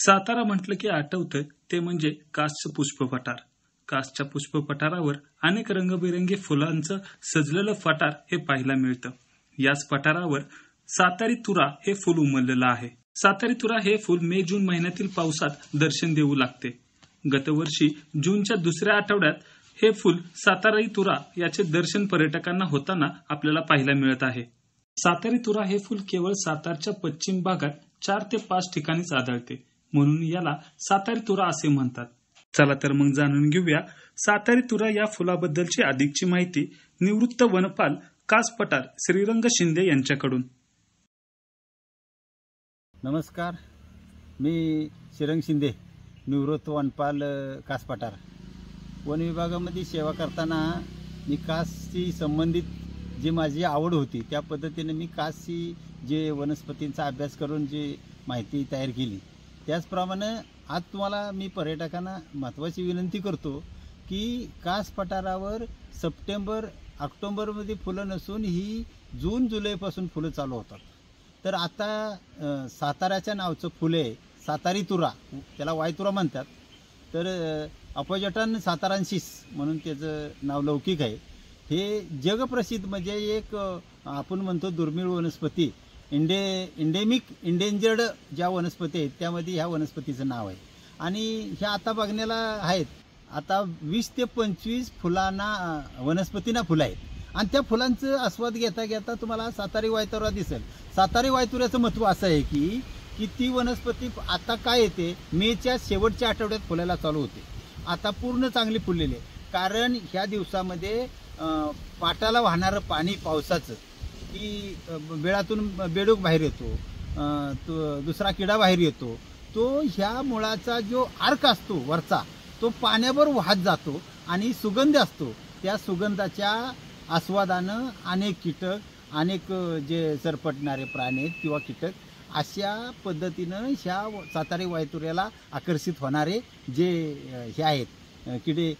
सातारा म्हटलं की आठवतं ते म्हणजे कासचं पुष्पपठार. कासच्या पुष्पपठारावर अनेक रंगबिरंगी फुलांचं सजलेलं पठार हे पाहायला मिळतं. याच पठारावर सातारी तुरा हे फुल उमललेलं आहे. सातारी तुरा हे फुल मे जून महिन्यातील पावसात दर्शन देऊ लागते. गतवर्षी जूनच्या दुसऱ्या आठवड्यात हे फुल साताराई तुरा याचे दर्शन पर्यटकांना होताना आपल्याला पाहायला मिळत आहे. सातारी तुरा हे फुल केवळ सातारच्या पश्चिम भागात चार ते पाच ठिकाणीच आढळते. म्हणून याला सातारी तुरा असे म्हणतात. चला तर मग जाणून घेऊया सातारी तुरा या फुलाबद्दलची अधिकची माहिती निवृत्त वनपाल कास पठार श्रीरंग शिंदे यांच्याकडून. नमस्कार. मी श्रीरंग शिंदे निवृत्त वनपाल कासपटार कास पठार. वन विभागामध्ये सेवा करताना मी कासशी संबंधित जी माझी आवड होती त्या पद्धतीने मी कासशी जे वनस्पतींचा अभ्यास करून जी माहिती तयार केली त्याचप्रमाणे आज तुम्हाला मी पर्यटकांना महत्त्वाची विनंती करतो की कास पठारावर सप्टेंबर ऑक्टोंबरमध्ये फुलं नसून ही जून जुलैपासून फुलं चालू होतात. तर आता साताऱ्याच्या नावचं फुलं आहे सातारी तुरा त्याला वायतुरा म्हणतात. तर अपजटन सातारांशीस म्हणून त्याचं नाव लौकिक आहे. हे जगप्रसिद्ध म्हणजे एक आपण म्हणतो दुर्मिळ वनस्पती. इंडे इंडेमिक इंडेंजर्ड ज्या वनस्पती आहेत त्यामध्ये ह्या वनस्पतीचं नाव आहे. आणि ह्या आता बघण्याला आहेत. आता वीस ते पंचवीस फुलांना वनस्पतींना फुलं आहेत. आणि त्या फुलांचं आस्वाद घेता घेता तुम्हाला सातारी वायतुरा दिसेल. सातारी वायतुऱ्याचं महत्त्व असं आहे की की ती वनस्पती आता काय येते? मेच्या शेवटच्या आठवड्यात फुलायला चालू होते. आता पूर्ण चांगली फुललेली आहे. कारण ह्या दिवसामध्ये पाटाला वाहणारं पाणी पावसाचं की बेळातून बेडूक बाहेर येतो तो दुसरा किडा बाहेर येतो तो ह्या मुळाचा जो अर्क असतो वरचा तो पाण्यावर वाहत जातो आणि सुगंध असतो. त्या सुगंधाच्या आस्वादानं अनेक कीटक अनेक जे सरपटणारे प्राणी आहेत किंवा कीटक अशा पद्धतीनं ह्या व- वायतुऱ्याला आकर्षित होणारे जे हे आहेत किडे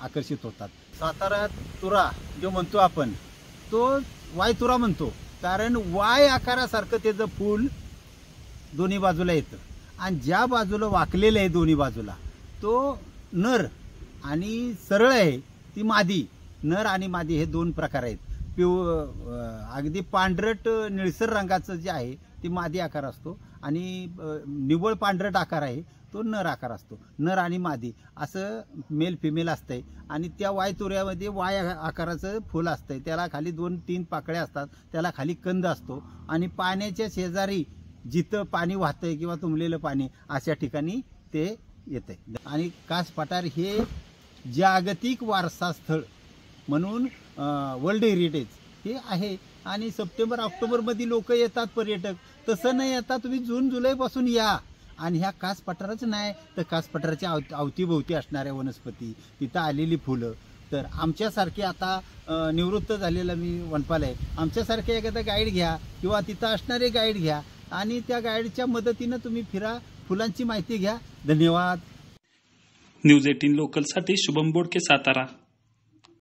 आकर्षित होतात. सातारा तुरा जो म्हणतो आपण तो वायतुरा म्हणतो. कारण वाय आकारासारखं त्याचं फूल दोन्ही बाजूला येतं. आणि ज्या बाजूला वाकलेलं आहे दोन्ही बाजूला तो नर आणि सरळ आहे ती मादी. नर आणि मादी हे दोन प्रकार आहेत. पिव अगदी पांढरट निळसर रंगाचं जे आहे ती मादी आकार असतो. आणि निव्वळ पांढरट आकार आहे. तो नर आकार असतो. नर आणि मादी असं मेल फिमेल असतंय. आणि त्या वाय तुऱ्यामध्ये वाय आकाराचं फुल असतंय. त्याला खाली दोन तीन पाकळ्या असतात. त्याला खाली कंद असतो. आणि पाण्याच्या शेजारी जिथं पाणी वाहतंय किंवा तुंबलेलं पाणी अशा ठिकाणी ते येतंय. आणि कास पठार हे जागतिक वारसा स्थळ म्हणून वर्ल्ड हेरिटेज हे आहे. आणि सप्टेंबर ऑक्टोबरमध्ये लोक येतात पर्यटक. तसं नाही येता तुम्ही जून जुलैपासून या. आणि ह्या कास पठारच नाही तर कास पठाराच्या आव अवतीभोवती असणाऱ्या वनस्पती. तिथं आलेली फुलं. तर आमच्यासारखे आता निवृत्त झालेला मी वनपाल आहे. आमच्यासारखे एखादा गाईड घ्या किंवा तिथं असणारे गाईड घ्या आणि त्या गाईडच्या मदतीनं तुम्ही फिरा. फुलांची माहिती घ्या. धन्यवाद. न्यूज एटीन लोकलसाठी शुभम बोडके सातारा.